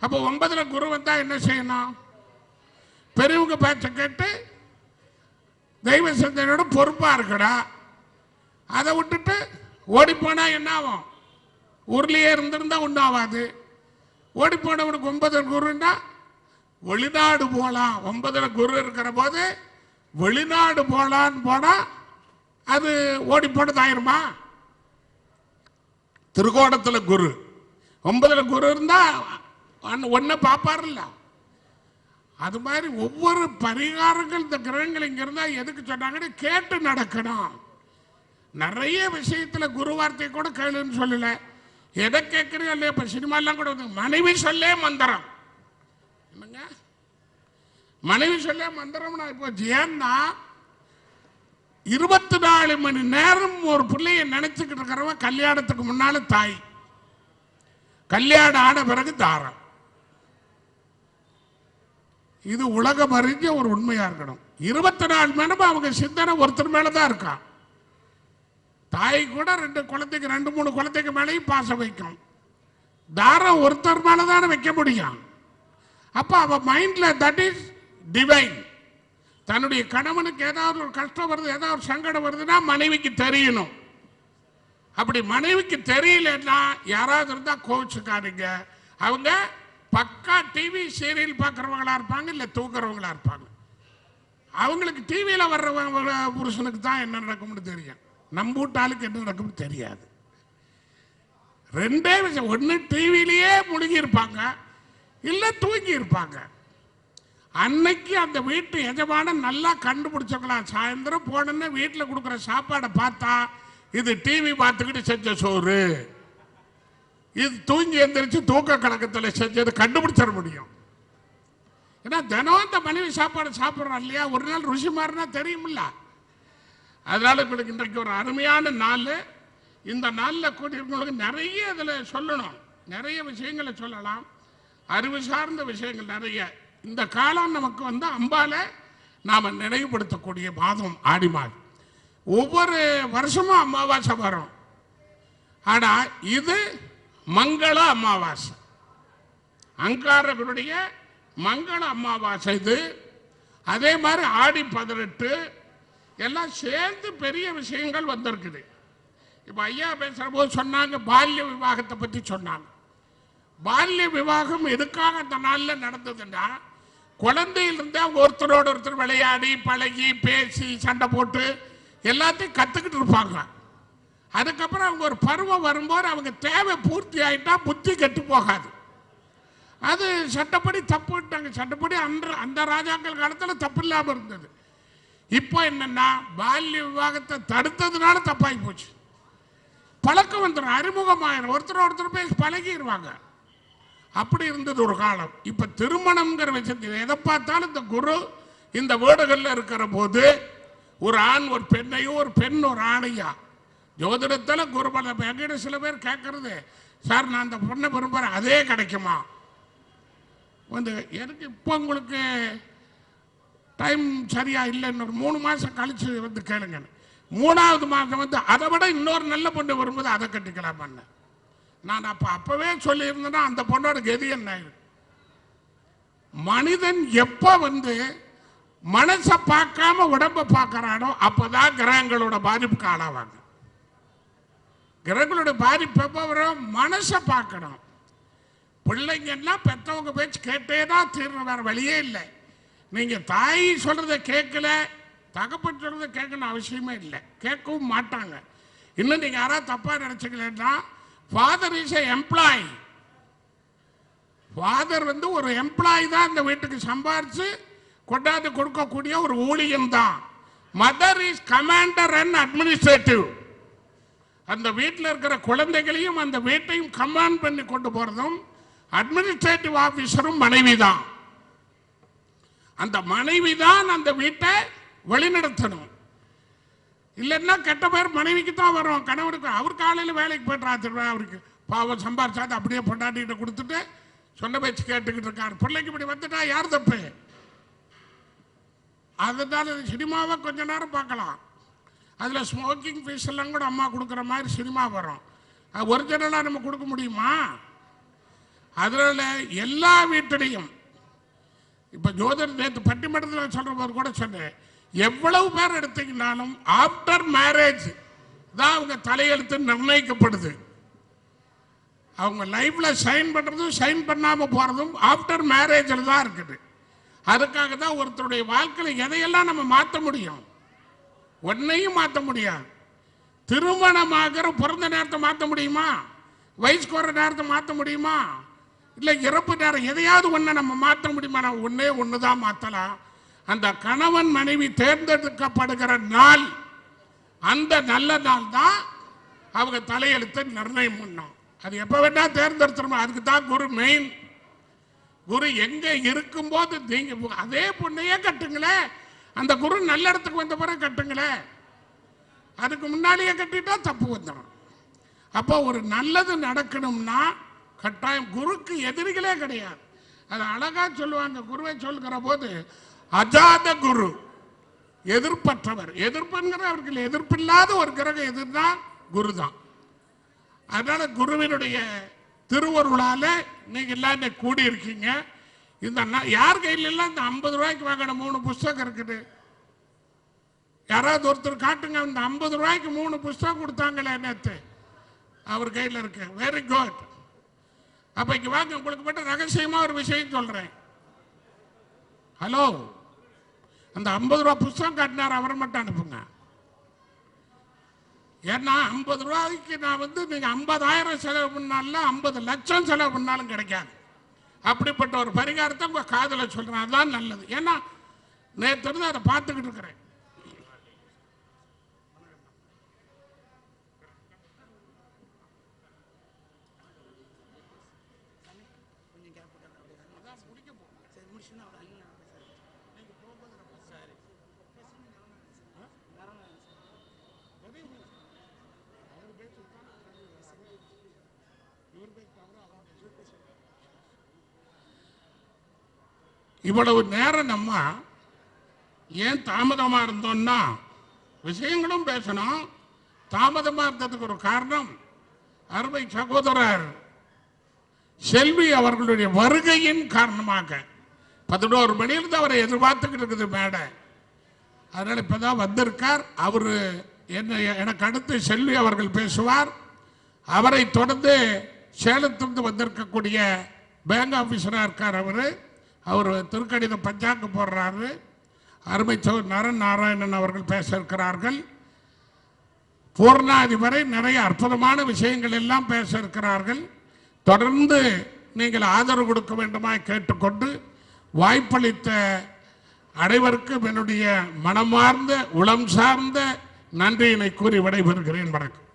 அப்போ ஒன்பதுல குரு வந்தா என்ன செய்யணும்? பெரியவங்க பேச்ச கேட்டு தெய்வ சிந்தனையோட பொறுப்பா இருக்கடா. அதை விட்டுட்டு ஓடி போனா என்ன ஆகும்? ஊர்லயே இருந்திருந்தா ஒன்றும் ஆகாது. ஓடி போனவனுக்கு ஒன்பது குருன்னா வெளிநாடு போகலாம் ஒன்பதுல குரு இருக்கிற போது வெளிநாடு போகலான்னு போனா அது ஓடி போனது ஆயிருமா? திருக்கோணத்துல குரு. ஒன்பதுல குரு இருந்தா ஒன்ன பாப்பாருல்ல. அது மாதிரி ஒவ்வொரு பரிகாரங்கள் இந்த கிரகங்கள் இங்கே இருந்தால் எதுக்கு சொன்னாங்கன்னு கேட்டு நடக்கணும். நிறைய விஷயத்துல குருவார்த்தை கூட கேளுன்னு சொல்லல. எதை கேட்கறீங்க இல்லையா? இப்ப சினிமாலாம் கூட வந்து மனைவி சொல்லே மந்திரம். என்னங்க? மனைவி சொல்லே மந்திரம்னா இப்போ ஏன்னா இருபத்தி நாலு மணி நேரம் ஒரு பிள்ளைய நினைச்சுக்கிட்டு இருக்கிறவன் கல்யாணத்துக்கு முன்னால தாய். கல்யாணம் ஆன பிறகு தாரம். இது உலகம் அறிஞ்ச ஒரு உண்மையா இருக்கணும். இருபத்தி நாலு மணி நேரம் அவங்க சிந்தனை ஒருத்தர் மேலதான் இருக்கான் தாய் கூட ரெண்டு குழந்தைக்கு ரெண்டு மூணு குழந்தைக்கு மேலேயும் பாசம் வைக்கும். தாரம் ஒருத்தர் மேலதானே வைக்க முடியும். அப்ப அவ மைண்ட்ல தட் இஸ் டிவைன் தன்னுடைய கணவனுக்கு ஏதாவது ஒரு கஷ்டம் வருது ஏதாவது ஒரு சங்கடம் வருதுன்னா மனைவிக்கு தெரியணும். அப்படி மனைவிக்கு தெரியலன்னா யாராவது இருந்தா கோவிச்சுக்காதீங்க. அவங்க பக்கா டிவி சீரியல் பார்க்குறவங்களா இருப்பாங்க இல்லை தூக்குறவங்களா இருப்பாங்க. அவங்களுக்கு டிவியில் வர்றவங்க புருஷனுக்கு தான் என்ன நடக்கும்னு தெரியும். நம்ம வீட்டாளுக்கு என்ன நடக்கும்னு தெரியாது. ரெண்டே விஷயம் ஒன்று டிவிலேயே முழுகியிருப்பாங்க இல்லை தூங்கி இருப்பாங்க அன்னைக்கு அந்த வீட்டு எஜமான நல்லா கண்டுபிடிச்சிக்கலாம். சாயந்தரம் போனோன்னே வீட்டில் கொடுக்குற சாப்பாடை பார்த்தா இது டிவி பார்த்துக்கிட்டு செஞ்ச சோறு. இது தூங்கி எந்திரிச்சு தூக்க கணக்கத்தில் செஞ்சது கண்டுபிடிச்சிட முடியும். ஏன்னா தினம் இந்த மனைவி சாப்பாடு சாப்பிட்றோம் இல்லையா? ஒரு நாள் ருசி மாறினா தெரியுமில்ல. அதனால உங்களுக்கு இன்றைக்கு ஒரு அருமையான நாள். இந்த நாளில் கூட்டியிருக்கவங்களுக்கு நிறைய இதில் சொல்லணும். நிறைய விஷயங்களை சொல்லலாம். அறிவு சார்ந்த விஷயங்கள் நிறைய. இந்த காலம் நமக்கு வந்து அம்பால நாம் நினைவுபடுத்தக்கூடிய மாதம் ஆடி மாதம். ஒவ்வொரு வருஷமும் அமாவாசை வரும். ஆனால் இது மங்கள அமாவாசை. அங்காரகருடைய மங்கள அமாவாசை இது. அதே மாதிரி ஆடி பதினெட்டு எல்லாம் சேர்ந்து பெரிய விஷயங்கள் வந்திருக்குது. இப்போ ஐயா பேசுகிற போது சொன்னாங்க பால்ய விவாகத்தை பற்றி சொன்னாங்க. பால்ய விவாகம் எதுக்காக அந்த நாளில் நடந்ததுன்னா குழந்தையிலிருந்து அவங்க ஒருத்தரோட ஒருத்தர் விளையாடி பழகி பேசி சண்டை போட்டு எல்லாத்தையும் கற்றுக்கிட்டு இருப்பாங்க. அதுக்கப்புறம் அவங்க ஒரு பருவம் வரும்போது அவங்க தேவை பூர்த்தி ஆயிட்டா புத்தி கெட்டு போகாது. அது சட்டப்படி தப்புட்டாங்க சட்டப்படி அன்று அந்த ராஜாக்கள் காலத்தில் தப்பு இல்லாமல் இருந்தது. இப்போ என்னென்னா பால்ய விவாகத்தை தடுத்ததுனால தப்பாகி போச்சு. பழக்கம் வந்துடும் அறிமுகமாயிரும். ஒருத்தர் ஒருத்தர் பேசி பழகிடுவாங்க அப்படி இருந்தது ஒரு காலம். இப்போ திருமணம்ங்கிற விஷயத்தில் எதை பார்த்தாலும் இந்த குரு இந்த வீடுகளில் இருக்கிற போது ஒரு ஆண் ஒரு பெண்ணையும் ஒரு பெண் ஒரு ஆணையா ஜோதிடத்தில் குருபல எங்கிட்ட சில பேர் கேட்கறது சார் நான் அந்த பொண்ணை விரும்புகிறேன் அதே கிடைக்குமா? வந்து எனக்கு இப்போ உங்களுக்கு டைம் சரியா இல்லைன்னு ஒரு மூணு மாதம் கழிச்சு வந்து கேளுங்க மூணாவது மாதம் வந்து அதை விட இன்னொரு நல்ல பொண்ணு வரும்போது அதை கட்டிக்கலாமான்னு. நான் அப்போ அப்போவே சொல்லியிருந்தேன்னா அந்த பொண்ணோட கதி என்ன? மனிதன் எப்போ வந்து மனசை பார்க்காம உடம்ப பார்க்குறானோ அப்போதான் கிரகங்களோட பாதிப்புக்கு ஆளாவாங்க. கிரகங்களோட பாதிப்பு எப்போ வரும்? மனசை பார்க்கணும். பிள்ளைங்கன்னா பெற்றவங்க பேச்சு கேட்டே தான் தீர்ணும் வேறு வழியே இல்லை. நீங்கள் தாய் சொல்கிறத கேட்கல தகப்பன் சொல்கிறத கேட்கணும் அவசியமே இல்லை. கேட்கவும் மாட்டாங்க. இன்னும் நீங்கள் யாராவது தப்பாக நினச்சிக்கலன்னா father is a employee father வந்து ஒரு எம்ப்ளாய் தான் இந்த வீட்டுக்கு சம்பாரித்து கொண்டாந்து கொடுக்கக்கூடிய ஒரு ஊழியம் தான் mother is commander and administrative அந்த வீட்டில் இருக்கிற குழந்தைகளையும் அந்த வீட்டையும் கமாண்ட் பண்ணி கொண்டு போறதும் அட்மினிஸ்ட்ரேட்டிவ் ஆபீசரும் மனைவி தான் அந்த மனைவி தான் அந்த வீட்டை வழிநடத்தணும். இல்லைன்னா கெட்ட பேர் மனைவிக்கு தான் வரும். கணவருக்கு அவர் காலையில் வேலைக்கு போயிட்டு அவருக்கு பாவம் சம்பாரிச்சாது அப்படியே பொண்டாட்டிகிட்ட கொடுத்துட்டு சொன்ன பேச்சு கேட்டுக்கிட்டு இருக்காரு. பிள்ளைக்கு இப்படி வந்துட்டா யார் தப்பு? அதனால சினிமாவை கொஞ்ச நேரம் பார்க்கலாம். அதில் ஸ்மோக்கிங் ஃபீஸ் எல்லாம் கூட அம்மா கொடுக்குற மாதிரி சினிமா வரும். அது ஒரிஜினலாக நம்ம கொடுக்க முடியுமா? அதனால் எல்லா வீட்டிலையும் இப்போ ஜோதர் நேற்று பட்டிமன்றத்தில் சொல்கிற போது கூட சொன்னேன். எவ்வளவு பேர் எடுத்தீங்கன்னாலும் ஆஃப்டர் மேரேஜ் தான் அவங்க தலையெழுத்து நிர்ணயிக்கப்படுது. அவங்க லைஃப்பில் சைன் பண்ணுறதும் சைன் பண்ணாமல் போகிறதும் ஆஃப்டர் மேரேஜில் தான் இருக்குது. அதுக்காக தான் ஒருத்தருடைய வாழ்க்கையில் எதையெல்லாம் நம்ம மாற்ற முடியும்? ஒன்னையும் மாற்ற முடியாது. திருமணமாகிற பிறந்த நேரத்தை மாற்ற முடியுமா? வயசுக்கு வர நேரத்தை மாற்ற முடியுமா? இல்லை இறப்பு நேரம் எதையாவது ஒன்றை நம்ம மாற்ற முடியுமா? நான் ஒன்னே ஒன்று தான் மாற்றலாம் அந்த கணவன் மனைவி தேர்ந்தெடுக்கப்படுகிற நாள் அந்த நல்ல நாள் தான் அவங்க தலையெழுத்து நிர்ணயம் பண்ணோம். அது எப்போ வேணா தேர்ந்தெடுத்துருமா? அதுக்கு தான் குரு மெயின் குரு எங்க இருக்கும்போது நீங்க அதே பொண்ணையே கட்டுங்களேன். அந்த குரு நல்ல இடத்துக்கு வந்த பிறகு கட்டுங்களே. அதுக்கு முன்னாடியே கட்டிட்டா தப்பு வந்துடும் அப்போ ஒரு நல்லது நடக்கணும்னா கட்டாயம் குருக்கு எதிரிகளே கிடையாது. அது அழகா சொல்லுவாங்க குருவை சொல்கிற போது அஜாத குரு எதிர்ப்பற்றவர். எதிர்ப்புங்கிற அவர்கள் எதிர்ப்பில்லாத ஒரு கிரகம் எதிர்னா குரு தான் அதனால குருவினுடைய திருவருளால நீங்க எல்லாம் கூடியிருக்கீங்க. கூடி இருக்கீங்க இந்த யார் கையில் எல்லாம் இந்த ஐம்பது ரூபாய்க்கு வாங்கின மூணு புஸ்தகம் இருக்குது? யாராவது ஒருத்தர் காட்டுங்க இந்த ஐம்பது ரூபாய்க்கு மூணு புஸ்தகம் கொடுத்தாங்களே நேற்று அவர் கையில் இருக்கு. வெரி குட் அப்போ இங்கே வாங்க உங்களுக்கு மட்டும் ரகசியமாக ஒரு விஷயம் சொல்கிறேன் ஹலோ அந்த ஐம்பது ரூபா புஸ்தகம் காட்டினார் அவரை மட்டும் அனுப்புங்க. ஏன்னா ஐம்பது ரூபாய்க்கு நான் வந்து நீங்கள் ஐம்பதாயிரம் செலவு பண்ணாலும் ஐம்பது லட்சம் செலவு பண்ணாலும் கிடைக்காது. அப்படிப்பட்ட ஒரு பரிகாரத்தை உங்கள் காதலை சொல்கிறேன் அதுதான் நல்லது. ஏன்னா நேற்று அதை பார்த்துக்கிட்டு இருக்கிறேன். இவ்வளவு நேரம் நம்ம ஏன் தாமதமாக இருந்தோம்னா விஷயங்களும் பேசணும். தாமதமாக இருந்ததுக்கு ஒரு காரணம் அருமை சகோதரர் செல்வி அவர்களுடைய வருகையின் காரணமாக. பதினோரு மணியிலிருந்து அவரை எதிர்பார்த்துக்கிட்டு இருக்குது மேடை. அதனால் இப்போ தான் வந்திருக்கார். அவர் என்ன எனக்கு அடுத்து செல்வி அவர்கள் பேசுவார். அவரை தொடர்ந்து சேலத்திலிருந்து வந்திருக்கக்கூடிய பேங்க் ஆஃபீஸராக இருக்கார் அவர். அவர் திருக்கடித பஞ்சாங்க போடுறாரு. அருமை நரன் நாராயணன் அவர்கள் பேச இருக்கிறார்கள் பூர்ணாதி வரை நிறைய அற்புதமான விஷயங்கள் எல்லாம் பேச இருக்கிறார்கள் தொடர்ந்து நீங்கள் ஆதரவு கொடுக்க வேண்டுமாய் கேட்டுக்கொண்டு வாய்ப்பளித்த அனைவருக்கும் என்னுடைய மனமார்ந்த உளம் சார்ந்த நன்றியினை கூறி விடைபெறுகிறேன். வணக்கம்.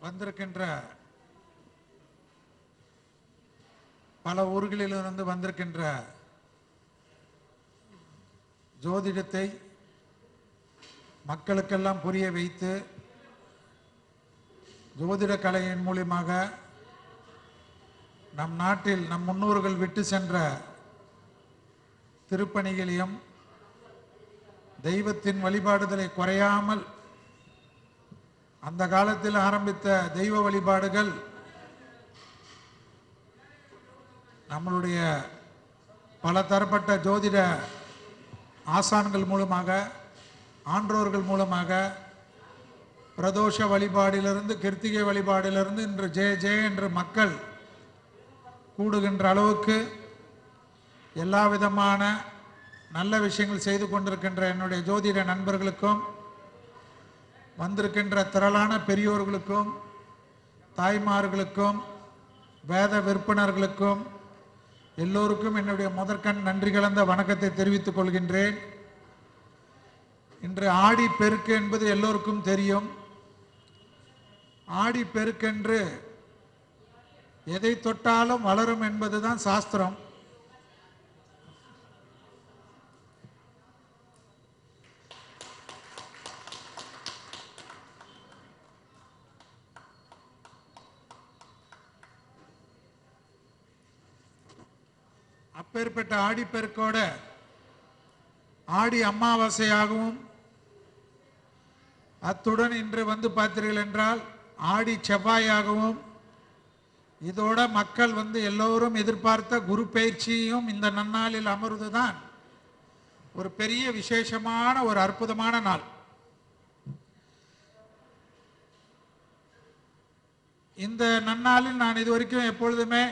வந்திருக்கின்ற பல ஊர்களிலிருந்து வந்திருக்கின்ற ஜோதிடத்தை மக்களுக்கெல்லாம் புரிய வைத்து ஜோதிட கலையின் மூலியமாக நம் நாட்டில் நம் முன்னோர்கள் விட்டு சென்ற திருப்பணிகளையும் தெய்வத்தின் வழிபாடுதலை குறையாமல் அந்த காலத்தில் ஆரம்பித்த தெய்வ வழிபாடுகள் நம்மளுடைய பல தரப்பட்ட ஜோதிட ஆசான்கள் மூலமாக ஆன்றோர்கள் மூலமாக பிரதோஷ வழிபாடிலிருந்து கிருத்திகை வழிபாடிலிருந்து இன்று ஜே ஜே என்று மக்கள் கூடுகின்ற அளவுக்கு எல்லா விதமான நல்ல விஷயங்கள் செய்து கொண்டிருக்கின்ற என்னுடைய ஜோதிட நண்பர்களுக்கும் வந்திருக்கின்ற திரளான பெரியோர்களுக்கும் தாய்மார்களுக்கும் வேத விற்பனர்களுக்கும் எல்லோருக்கும் என்னுடைய முதற்கண் நன்றி கலந்த வணக்கத்தை தெரிவித்துக் கொள்கின்றேன். இன்று ஆடி பெருக்கு என்பது எல்லோருக்கும் தெரியும். ஆடி பெருக்கென்று எதை தொட்டாலும் வளரும் என்பதுதான் சாஸ்திரம். அப்பேற்பட்ட ஆடிப்பெருக்கோட ஆடி அமாவாசையாகவும் அத்துடன் இன்று வந்து பார்த்தீர்கள் என்றால் ஆடி செவ்வாயாகவும் இதோட மக்கள் வந்து எல்லோரும் எதிர்பார்த்த குரு பயிற்சியும் இந்த நன்னாளில் அமர்வதுதான் ஒரு பெரிய விசேஷமான ஒரு அற்புதமான நாள். இந்த நன்னாளில் நான் இதுவரைக்கும் எப்பொழுதுமே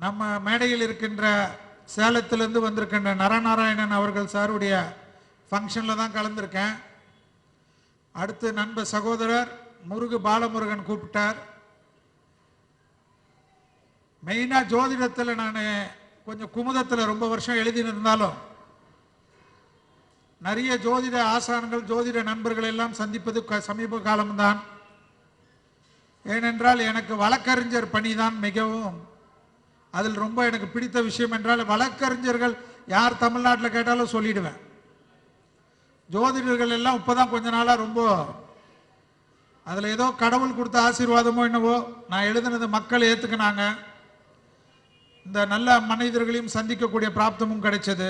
நம்ம மேடையில் இருக்கின்ற சேலத்திலேருந்து வந்திருக்கின்ற நரநாராயணன் அவர்கள் சாருடைய ஃபங்க்ஷனில் தான் கலந்துருக்கேன். அடுத்து நண்ப சகோதரர் முருகு பாலமுருகன் கூப்பிட்டார். மெயினாக ஜோதிடத்தில் நான் கொஞ்சம் குமுதத்தில் ரொம்ப வருஷம் எழுதின்னு இருந்தாலும் நிறைய ஜோதிட ஆசான்கள் ஜோதிட நண்பர்கள் எல்லாம் சந்திப்பது க- சமீப காலம்தான். ஏனென்றால் எனக்கு வழக்கறிஞர் பணி தான் மிகவும் அதில் ரொம்ப எனக்கு பிடித்த விஷயம் என்றால் வழக்கறிஞர்கள் யார் தமிழ்நாட்டில் கேட்டாலும் சொல்லிடுவேன். ஜோதிடர்கள் எல்லாம் இப்போதான் கொஞ்ச நாளாக ரொம்ப அதில் ஏதோ கடவுள் கொடுத்த ஆசீர்வாதமோ என்னவோ நான் எழுதினது மக்கள் ஏற்றுக்கினாங்க இந்த நல்ல மனிதர்களையும் சந்திக்கக்கூடிய பிராப்தமும் கிடைச்சது.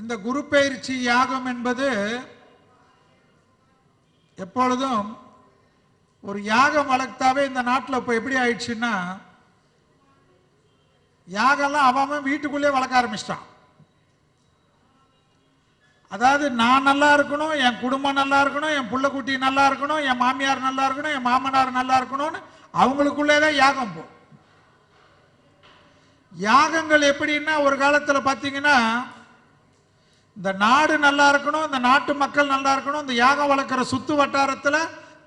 இந்த குரு பயிற்சி யாகம் என்பது எப்பொழுதும் ஒரு யாகம் வளர்த்தாவே இந்த நாட்டில் இப்போ எப்படி ஆயிடுச்சுன்னா யாகம்லாம் அவன் வீட்டுக்குள்ளே வளர்க்க ஆரம்பிச்சிட்டான். அதாவது நான் நல்லா இருக்கணும் என் குடும்பம் நல்லா இருக்கணும் என் புள்ள குட்டி நல்லா இருக்கணும் என் மாமியார் நல்லா இருக்கணும் என் மாமனார் நல்லா இருக்கணும்னு அவங்களுக்குள்ளே தான் யாகம் போ. யாகங்கள் எப்படின்னா ஒரு காலத்தில் பார்த்தீங்கன்னா இந்த நாடு நல்லா இருக்கணும் இந்த நாட்டு மக்கள் நல்லா இருக்கணும் இந்த யாகம் வளர்க்குற சுத்து வட்டாரத்தில்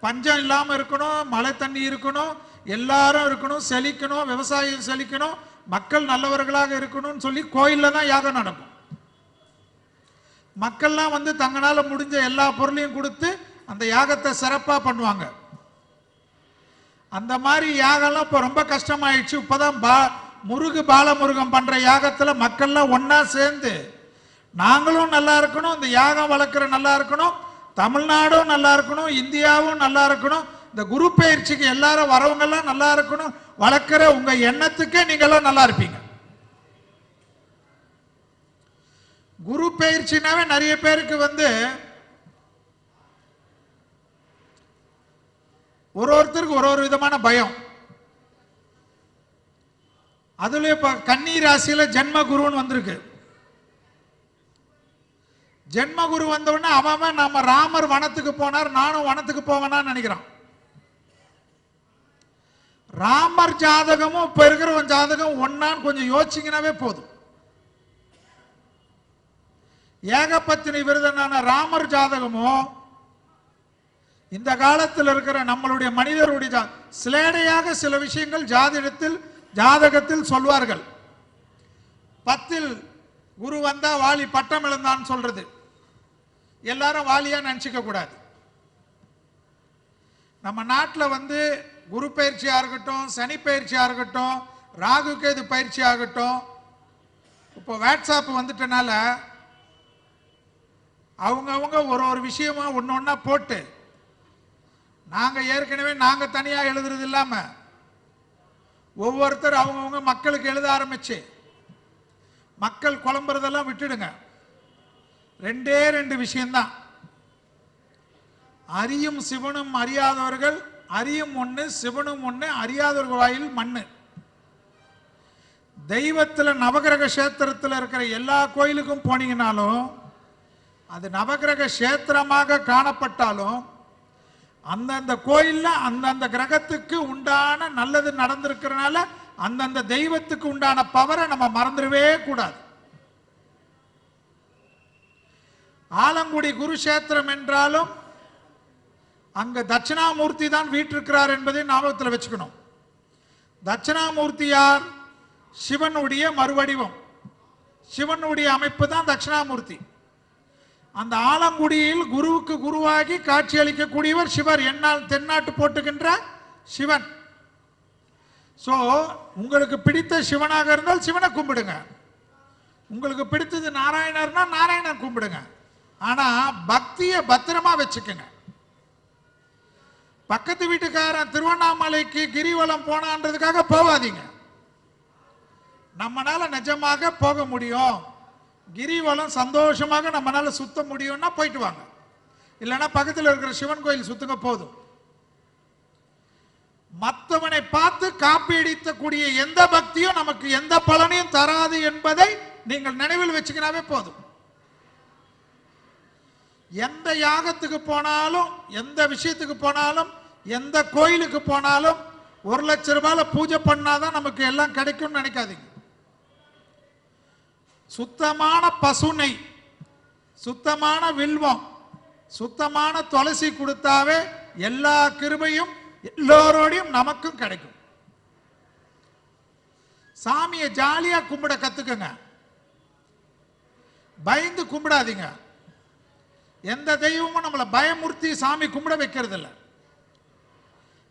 பஞ்சம் இல்லாமல் இருக்கணும் மழை தண்ணி இருக்கணும் எல்லாரும் இருக்கணும் செழிக்கணும் விவசாயம் செழிக்கணும் மக்கள் நல்லவர்களாக இருக்கணும்னு சொல்லி கோயிலில் தான் யாகம் நடக்கும். மக்கள்லாம் வந்து தங்களால் முடிஞ்ச எல்லா பொருளையும் கொடுத்து அந்த யாகத்தை சிறப்பாக பண்ணுவாங்க. அந்த மாதிரி யாகம்லாம் இப்போ ரொம்ப கஷ்டமாயிடுச்சு. இப்போதான் பா முருகு பாலமுருகன் பண்ணுற யாகத்தில் மக்கள்லாம் ஒன்றா சேர்ந்து நாங்களும் நல்லா இருக்கணும் இந்த யாகம் வளர்க்குற நல்லா இருக்கணும் தமிழ்நாடும் நல்லா இருக்கணும் இந்தியாவும் நல்லா இருக்கணும். இந்த குரு பயிற்சிக்கு எல்லாரும் வரவங்கெல்லாம் நல்லா இருக்கணும். வளர்க்குற உங்க எண்ணத்துக்கே நீங்களாம் நல்லா இருப்பீங்க. குரு பயிற்சினாவே நிறைய பேருக்கு வந்து ஒரு ஒருத்தருக்கு ஒரு ஒரு விதமான பயம். அதுல இப்ப கன்னி ராசியில ஜென்ம குருன்னு வந்திருக்கு. ஜென்ம குரு அவன் நம்ம ராமர் வனத்துக்கு போனார் நானும் வனத்துக்கு போவேனான்னு நினைக்கிறான். ராமர் ஜாதகமும் இப்ப இருக்கிறவன் ஜாதகம் ஒன்னான்னு கொஞ்சம் யோசிச்சிங்கனாவே போதும். ஏகபத்தினி விருதனான ராமர் ஜாதகமும் இந்த காலத்தில் இருக்கிற நம்மளுடைய மனிதருடைய சிலேடையாக சில விஷயங்கள் ஜாதிடத்தில் ஜாதகத்தில் சொல்வார்கள். பத்தில் குரு வந்தா வாலி பட்டம் இழந்தான்னு சொல்றது. எல்லாரும் வாலியாக நினச்சிக்க கூடாது. நம்ம நாட்டில் வந்து குரு பயிற்சியாக இருக்கட்டும் சனி பயிற்சியாக இருக்கட்டும் ராகு கேது பயிற்சி ஆகட்டும் இப்போ வாட்ஸ்அப் வந்துட்டனால அவங்கவுங்க ஒரு ஒரு விஷயமா ஒன்று ஒன்றா போட்டு நாங்கள் ஏற்கனவே நாங்கள் தனியாக எழுதுறது இல்லாமல் ஒவ்வொருத்தர் அவங்கவுங்க மக்களுக்கு எழுத ஆரம்பிச்சு மக்கள் குழம்புறதெல்லாம் விட்டுடுங்க. ரெண்டே ரெண்டு விஷயம்தான். அறியும் சிவனும் அறியாதவர்கள் அறியும் ஒண்ணு சிவனும் ஒண்ணு அறியாதவர்கள் வாயில் மண்ணு. தெய்வத்தில் நவகிரக கஷேத்திரத்தில் இருக்கிற எல்லா கோயிலுக்கும் போனீங்கனாலும் அது நவகிரக கஷேத்திரமாக காணப்பட்டாலும் அந்தந்த கோயிலில் அந்தந்த கிரகத்துக்கு உண்டான நல்லது நடந்திருக்கிறனால அந்தந்த தெய்வத்துக்கு உண்டான பவரை நம்ம மறந்துடவே கூடாது. ஆலங்குடி குருஷேத்திரம் என்றாலும் அங்க தட்சிணாமூர்த்தி தான் வீட்டிருக்கிறார் என்பதை ஞாபகத்தில் வச்சுக்கணும். தட்சிணாமூர்த்தியார் சிவனுடைய மறுவடிவம். சிவனுடைய அமைப்பு தான் தட்சிணாமூர்த்தி. அந்த ஆலங்குடியில் குருவுக்கு குருவாகி காட்சி அளிக்கக்கூடியவர் சிவர் என்னால் தென்னாட்டு போட்டுகின்ற சிவன். ஸோ உங்களுக்கு பிடித்த சிவனாக இருந்தால் சிவனை கும்பிடுங்க. உங்களுக்கு பிடித்தது நாராயணர்னா நாராயணர் கும்பிடுங்க. ஆனா பக்தியை பத்திரமா வச்சுக்கங்க. பக்கத்து வீட்டுக்காரன் திருவண்ணாமலைக்கு கிரிவலம் போனான்றதுக்காக போகாதீங்க நம்மளால நிஜமாக போக முடியும். கிரிவலம் சந்தோஷமாக நம்மனால சுத்த முடியும்னா போயிட்டு வாங்க. இல்லைன்னா பக்கத்தில் இருக்கிற சிவன் கோயில் சுத்துங்க போதும். மற்றவனை பார்த்து காப்பீடித்தக்கூடிய எந்த பக்தியும் நமக்கு எந்த பலனையும் தராது என்பதை நீங்கள் நினைவில் வச்சுக்கினாவே போதும். எந்த யாகத்துக்கு போனாலும் எந்த விஷயத்துக்கு போனாலும் எந்த கோயிலுக்கு போனாலும் ஒரு லட்ச ரூபாயில பூஜை பண்ணாதான் நமக்கு எல்லாம் கிடைக்கும்னு நினைக்காதீங்க. சுத்தமான பசுனை சுத்தமான வில்வம் சுத்தமான துளசி கொடுத்தாவே எல்லா கிருபையும் எல்லோரோடையும் நமக்கும் கிடைக்கும். சாமியை ஜாலியாக கும்பிட கற்றுக்குங்க பயந்து கும்பிடாதீங்க. எந்த தெய்வமும் நம்மளை பயமுறுத்தி சாமி கும்பிட வைக்கிறது இல்லை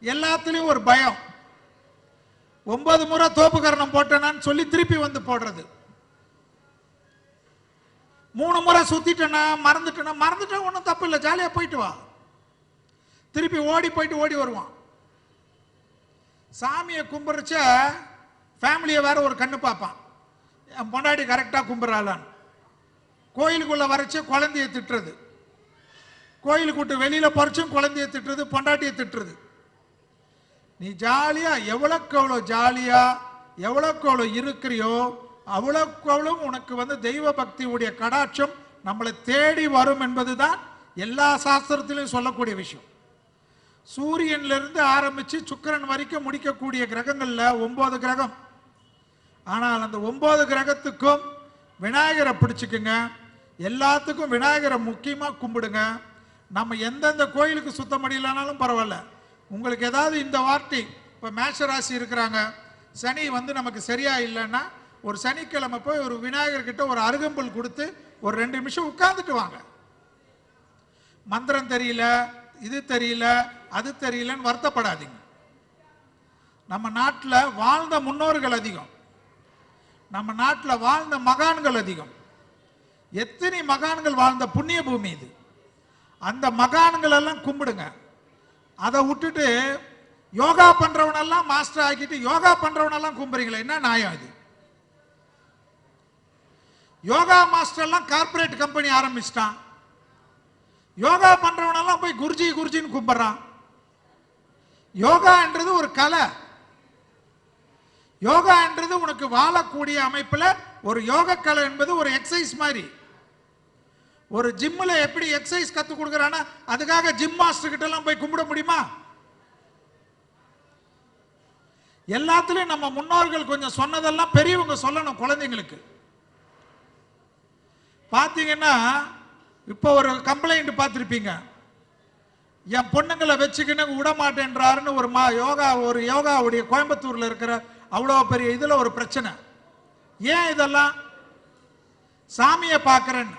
எல்லாத்துலேயும் ஒரு பயம். ஒன்பது முறை தோப்புக்கரணம் போட்டேனான்னு சொல்லி திருப்பி வந்து போடுறது. மூணு முறை சுத்திட்டேனா மறந்துட்டேனா மறந்துட்டா ஒன்றும் தப்பு இல்லை ஜாலியாக போயிட்டு வா. திருப்பி ஓடி போயிட்டு ஓடி வருவான். சாமியை கும்பிடுச்ச ஃபேமிலியை வேற ஒரு கண்ணு பார்ப்பான். என் பொண்டாடி கரெக்டாக கும்பிட்றாளான்னு. கோயிலுக்குள்ளே வரைச்சு குழந்தைய திட்டுறது. கோயிலுக்கு விட்டு வெளியில பறிச்சும் குழந்தைய திட்டுறது பொண்டாட்டியை திட்டுறது. நீ ஜாலியா எவ்வளோக்கு அவ்வளோ ஜாலியா எவ்வளோக்கு அவ்வளோ இருக்கிறியோ அவ்வளோக்கு அவ்வளோ உனக்கு வந்து தெய்வ பக்தியுடைய கடாட்சம் நம்மளை தேடி வரும் என்பதுதான் எல்லா சாஸ்திரத்திலையும் சொல்லக்கூடிய விஷயம். சூரியன்லேருந்து ஆரம்பித்து சுக்கரன் சுக்கிரன் வரைக்கும் முடிக்கக்கூடிய கிரகங்களில் ஒம்பது கிரகம். ஆனால் அந்த ஒம்பது கிரகத்துக்கும் விநாயகரை பிடிச்சிக்குங்க. எல்லாத்துக்கும் விநாயகரை முக்கியமாக கும்பிடுங்க. நம்ம எந்தெந்த கோயிலுக்கு சுத்தம் முடியலனாலும் பரவாயில்ல. உங்களுக்கு ஏதாவது இந்த வார்த்தை இப்போ மேஷ ராசி இருக்கிறாங்க சனி வந்து நமக்கு சரியாக இல்லைன்னா ஒரு சனிக்கிழமை போய் ஒரு விநாயகர்கிட்ட ஒரு அருகம்புல் கொடுத்து ஒரு ரெண்டு நிமிஷம் உட்காந்துட்டு வாங்க. மந்திரம் தெரியல இது தெரியல அது தெரியலன்னு வருத்தப்படாதீங்க. நம்ம நாட்டில் வாழ்ந்த முன்னோர்கள் அதிகம். நம்ம நாட்டில் வாழ்ந்த மகான்கள் அதிகம். எத்தனை மகான்கள் வாழ்ந்த புண்ணிய பூமி இது? அந்த மகான்கள் எல்லாம் கும்பிடுங்க. அதை விட்டுட்டு யோகா பண்றவனெல்லாம் மாஸ்டர் ஆக்கிட்டு யோகா பண்றவனெல்லாம் கும்பிடுறீங்களே என்ன நியாயம் அது யோகா மாஸ்டர் எல்லாம் கார்ப்பரேட் கம்பெனி ஆரம்பிச்சிட்டான். யோகா பண்றவனெல்லாம் போய் குருஜி குருஜின்னு கும்பிடுறான். யோகான்றது ஒரு கலை. யோகான்றது உனக்கு வாழக்கூடிய அமைப்பில் ஒரு யோக கலை என்பது ஒரு எக்ஸசைஸ் மாதிரி. ஒரு ஜிம்ல எப்படி எக்ஸசைஸ் கத்து கொடுக்கறானா அதுக்காக ஜிம் மாஸ்டர் கிட்ட எல்லாம் போய் கும்பிட முடியுமா? எல்லாத்துலயும் நம்ம முன்னோர்கள் கொஞ்சம் சொன்னதெல்லாம் பெரியவங்க சொல்லணும் குழந்தைங்களுக்கு. பாத்தீங்கன்னா இப்போ ஒரு கம்ப்ளைண்ட் பார்த்துருப்பீங்க. என் பொண்ணுங்களை வச்சுக்கின்னு விட மாட்டேன்றாருன்னு ஒரு மா யோகா ஒரு யோகாவுடைய கோயம்புத்தூர்ல இருக்கிற அவ்வளோ பெரிய இதுல ஒரு பிரச்சனை. ஏன் இதெல்லாம்? சாமியை பார்க்கறேன்னு.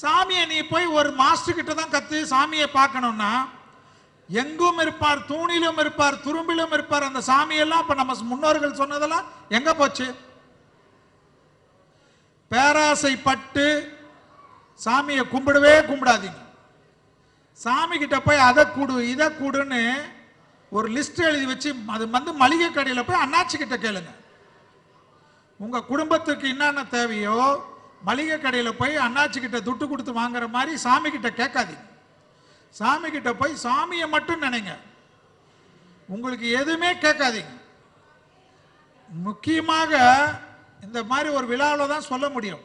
சாமியை நீ போய் ஒரு மாஸ்டர்கிட்ட தான் கத்து சாமியை பார்க்கணும்னா எங்கும் இருப்பார் தூணிலும் இருப்பார் துரும்பிலும் இருப்பார் அந்த சாமியெல்லாம் இப்ப நம்ம முன்னோர்கள் சொன்னதெல்லாம் எங்க போச்சு? பேராசை பட்டு சாமியை கும்பிடவே கும்பிடாதீங்க. சாமி கிட்ட போய் அதை கூடு இதை கூடுன்னு ஒரு லிஸ்ட் எழுதி வச்சு அது வந்து மளிகை கடையில் போய் அண்ணாச்சி கிட்ட கேளுங்க. உங்க குடும்பத்துக்கு என்னென்ன தேவையோ மளிகை கடையில் போய் அண்ணாச்சி கிட்ட துட்டு கொடுத்து வாங்குற மாதிரி சாமி கிட்ட கேட்காதீங்க. சாமி கிட்ட போய் சாமியை மட்டும் நினைங்க. உங்களுக்கு எதுவுமே கேட்காதீங்க. முக்கியமாக இந்த மாதிரி ஒரு விழாவில் தான் சொல்ல முடியும்.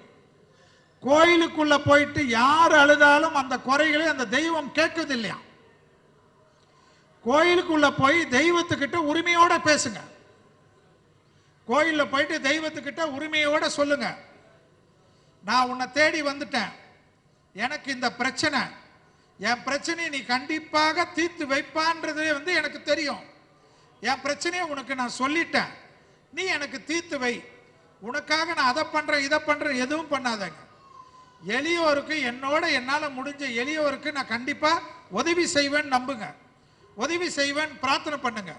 கோயிலுக்குள்ள போயிட்டு யார் அழுதாலும் அந்த குறைகளை அந்த தெய்வம் கேட்குது இல்லையா கோயிலுக்குள்ள போய் தெய்வத்துக்கிட்ட உரிமையோட பேசுங்க. கோயிலில் போயிட்டு தெய்வத்துக்கிட்ட உரிமையோட சொல்லுங்கள் நான் உன்னை தேடி வந்துட்டேன். எனக்கு இந்த பிரச்சனை. என் பிரச்சனையை நீ கண்டிப்பாக தீர்த்து வைப்பான்றது வந்து எனக்கு தெரியும். என் பிரச்சனையை உனக்கு நான் சொல்லிட்டேன். நீ எனக்கு தீர்த்து வை. உனக்காக நான் அதை பண்ணுறேன் இதை பண்ணுறேன் எதுவும் பண்ணாதங்க. எளியோருக்கு என்னோட என்னால் முடிஞ்ச எளியோருக்கு நான் கண்டிப்பாக உதவி செய்வேன் நம்புங்க. உதவி செய்வேன் பிரார்த்தனை பண்ணுங்க.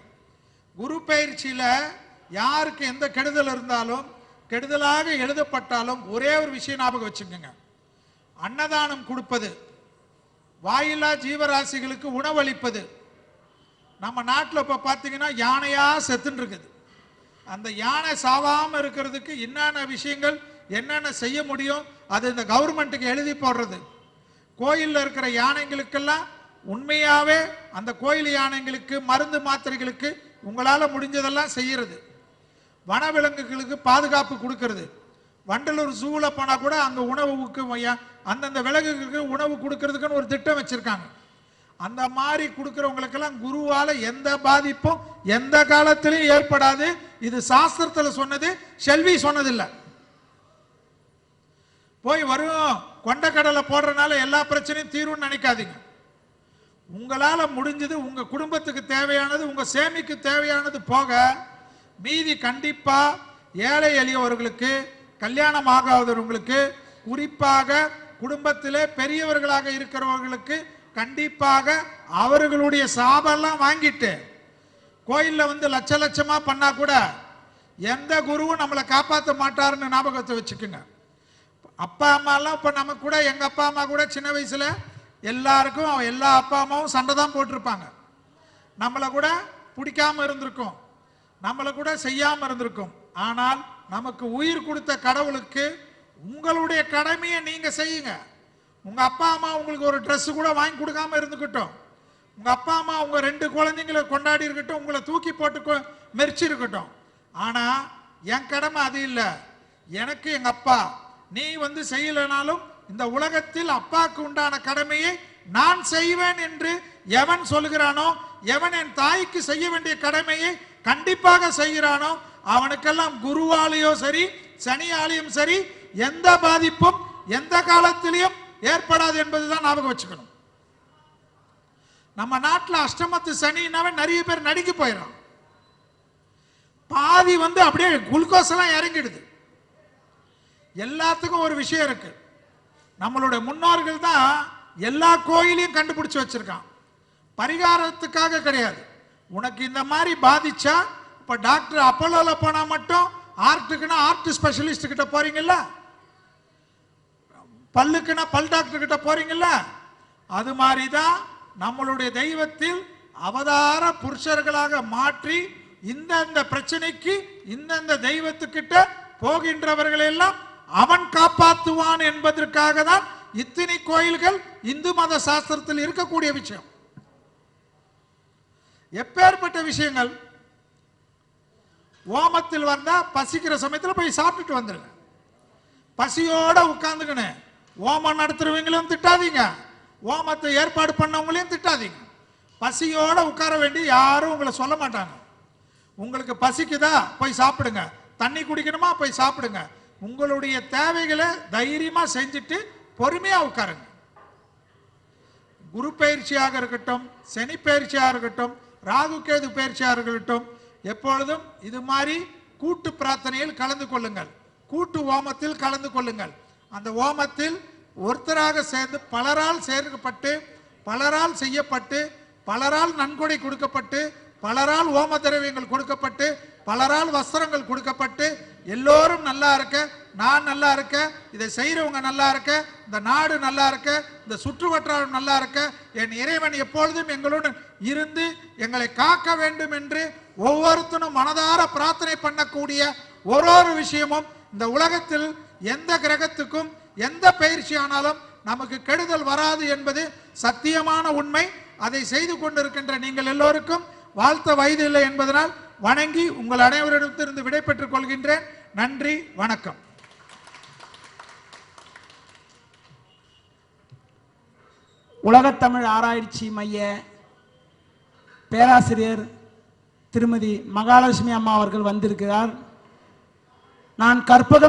குரு பயிற்சியில் யாருக்கு எந்த கெடுதல் இருந்தாலும் கெடுதலாக எழுதப்பட்டாலும் ஒரே ஒரு விஷயம் ஞாபகம் வச்சுக்கோங்க. அன்னதானம் கொடுப்பது வாயில்லா ஜீவராசிகளுக்கு உணவளிப்பது. நம்ம நாட்டில் இப்போ பார்த்தீங்கன்னா யானையாக செத்துன்னு இருக்குது. அந்த யானை சாவாமல் இருக்கிறதுக்கு என்னென்ன விஷயங்கள் என்னென்ன செய்ய முடியும் அது இந்த கவர்மெண்ட்டுக்கு எழுதி போடுறது. கோயிலில் இருக்கிற யானைங்களுக்கெல்லாம் உண்மையாகவே அந்த கோயில் யானைங்களுக்கு மருந்து மாத்திரைகளுக்கு உங்களால் முடிஞ்சதெல்லாம் செய்கிறது வனவிலங்குகளுக்கு பாதுகாப்பு கொடுக்கறது. வண்டலூர் ஜூவில் போனால் கூட அந்த உணவுக்கு அந்தந்த விலங்குகளுக்கு உணவு கொடுக்கறதுக்குன்னு ஒரு திட்டம் வச்சுருக்காங்க. அந்த மாதிரி கொடுக்குறவங்களுக்கெல்லாம் குருவால் எந்த பாதிப்பும் எந்த காலத்திலையும் ஏற்படாது. இது சாஸ்திரத்தில் சொன்னது செல்வி சொன்னதில்லை. போய் வரும் கொண்டக்கடலை போடுறதுனால எல்லா பிரச்சனையும் தீரும்னு நினைக்காதீங்க. உங்களால் முடிஞ்சது உங்கள் குடும்பத்துக்கு தேவையானது உங்கள் சேமிக்கு தேவையானது போக மீதி கண்டிப்பா ஏழை எளியவர்களுக்கு கல்யாணம் ஆகாதவர்களுக்கு குறிப்பாக குடும்பத்திலே பெரியவர்களாக இருக்கிறவர்களுக்கு கண்டிப்பாக அவர்களுடைய சாபெல்லாம் வாங்கிட்டு கோயிலில் வந்து லட்ச லட்சமா பண்ணா கூட எந்த குருவும் நம்மளை காப்பாற்ற மாட்டாருன்னு ஞாபகத்தை வச்சுக்கோங்க. அப்பா அம்மாலாம் இப்போ நம்ம கூட எங்க அப்பா அம்மா கூட சின்ன வயசுல எல்லாருக்கும் எல்லா அப்பா அம்மாவும் சண்டை தான் போட்டிருப்பாங்க. நம்மளை கூட பிடிக்காம இருந்திருக்கும். நம்மளை கூட செய்யாமல் இருந்திருக்கும். ஆனால் நமக்கு உயிர் கொடுத்த கடவுளுக்கு உங்களுடைய கடமையை நீங்கள் செய்யுங்க. உங்கள் அப்பா அம்மா உங்களுக்கு ஒரு ட்ரெஸ்ஸு கூட வாங்கி கொடுக்காம இருந்துக்கிட்டோம் உங்கள் அப்பா அம்மா உங்கள் ரெண்டு குழந்தைங்களை கொண்டாடி இருக்கட்டும் உங்களை தூக்கி போட்டு கொ- மெரிச்சு இருக்கட்டும். என் கடமை அது இல்லை. எனக்கு எங்கள் அப்பா நீ வந்து செய்யலைனாலும் இந்த உலகத்தில் அப்பாவுக்கு உண்டான கடமையை நான் செய்வேன் என்று எவன் சொல்கிறானோ எவன் என் தாய்க்கு செய்ய வேண்டிய கடமையை கண்டிப்பாக செய்கிறானோ அவனுக்கெல்லாம் குருவாலேயோ சரி சனியாலையும் சரி எந்த பாதிப்பும் எந்த காலத்திலையும் ஏற்படாது என்பதுதான் ஞாபகம் வச்சுக்கணும். நம்ம நாட்டில் அஷ்டமத்து சனினாவே நிறைய பேர் நடுங்கி போயிடும் பாதி வந்து அப்படியே குளுக்கோஸ் எல்லாம் இறங்கிடுது. எல்லாத்துக்கும் ஒரு விஷயம் இருக்கு. நம்மளுடைய முன்னோர்கள் தான் எல்லா கோயிலையும் கண்டுபிடிச்சு வச்சிருக்கான் பரிகாரத்துக்காக கிடையாது. உனக்கு இந்த மாதிரி பாதிச்சா இப்ப டாக்டர் அப்போலோல போனா மட்டும் ஆர்ட்டுக்குன்னா ஆர்ட் ஸ்பெஷலிஸ்ட் கிட்ட போறீங்கல்ல? பல்லுக்குன்னா பல் டாக்டர் கிட்ட போறீங்கல்ல? அது மாதிரி தான் நம்மளுடைய தெய்வத்தில் அவதார புருஷர்களாக மாற்றி இந்தந்த பிரச்சனைக்கு இந்தந்த தெய்வத்துக்கிட்ட போகின்றவர்கள் எல்லாம் அவன் காப்பாற்றுவான் என்பதற்காக தான் இத்தனை கோயில்கள் இந்து மத சாஸ்திரத்தில் இருக்கக்கூடிய விஷயம். எப்பேற்பட்ட விஷயங்கள்? ஓமத்தில் வந்தா பசிக்கிற சமயத்தில் போய் சாப்பிட்டுட்டு வந்துடுங்க பசியோட உட்காந்துக்கினு ஓமம் நடத்துறவங்களும் திட்டாதீங்க. ஓமத்தை ஏற்பாடு பண்ணவங்களையும் திட்டாதீங்க. பசியோட உட்கார வேண்டி யாரும் உங்களை சொல்ல மாட்டாங்க. உங்களுக்கு பசிக்குதா? போய் சாப்பிடுங்க. தண்ணி குடிக்கணுமா? போய் சாப்பிடுங்க. உங்களுடைய தேவைகளை தைரியமா செஞ்சுட்டு பொறுமையா உட்காருங்க. குரு பயிற்சியாக இருக்கட்டும் சனி பயிற்சியாக இருக்கட்டும் ராகு கேது பயிற்சியாக இருக்கட்டும் எப்பொழுதும் இது மாதிரி கூட்டு பிரார்த்தனையில் கலந்து கொள்ளுங்கள். கூட்டு ஓமத்தில் கலந்து கொள்ளுங்கள். அந்த ஓமத்தில் ஒருத்தராக சேர்ந்து பலரால் சேர்க்கப்பட்டு பலரால் செய்யப்பட்டு பலரால் நன்கொடை கொடுக்கப்பட்டு பலரால் ஓம திரவியங்கள் கொடுக்கப்பட்டு பலரால் வஸ்திரங்கள் கொடுக்கப்பட்டு எல்லோரும் நல்லா இருக்க நான் நல்லா இருக்க இதை செய்கிறவங்க நல்லா இருக்க இந்த நாடு நல்லா இருக்க இந்த சுற்று வட்டாரம் நல்லா இருக்க என் இறைவன் எப்பொழுதும் எங்களுடன் இருந்து எங்களை காக்க வேண்டும் என்று ஒவ்வொருத்தனும் மனதார பிரார்த்தனை பண்ணக்கூடிய ஒரு ஒரு விஷயமும் இந்த உலகத்தில் எந்த கிரகத்துக்கும் எந்த பயிற்சி ஆனாலும் நமக்கு கெடுதல் வராது என்பது சத்தியமான உண்மை. அதை செய்து கொண்டிருக்கின்ற நீங்கள் எல்லோருக்கும் வாழ்த்த வயது இல்லை என்பதனால் வணங்கி உங்கள் அனைவரிடத்திலிருந்து விடைபெற்றுக் கொள்கின்றேன். நன்றி வணக்கம். உலகத்தமிழ் ஆராய்ச்சி மைய பேராசிரியர் திருமதி மகாலட்சுமி அம்மா அவர்கள் வந்திருக்கிறார். நான் கற்பகம்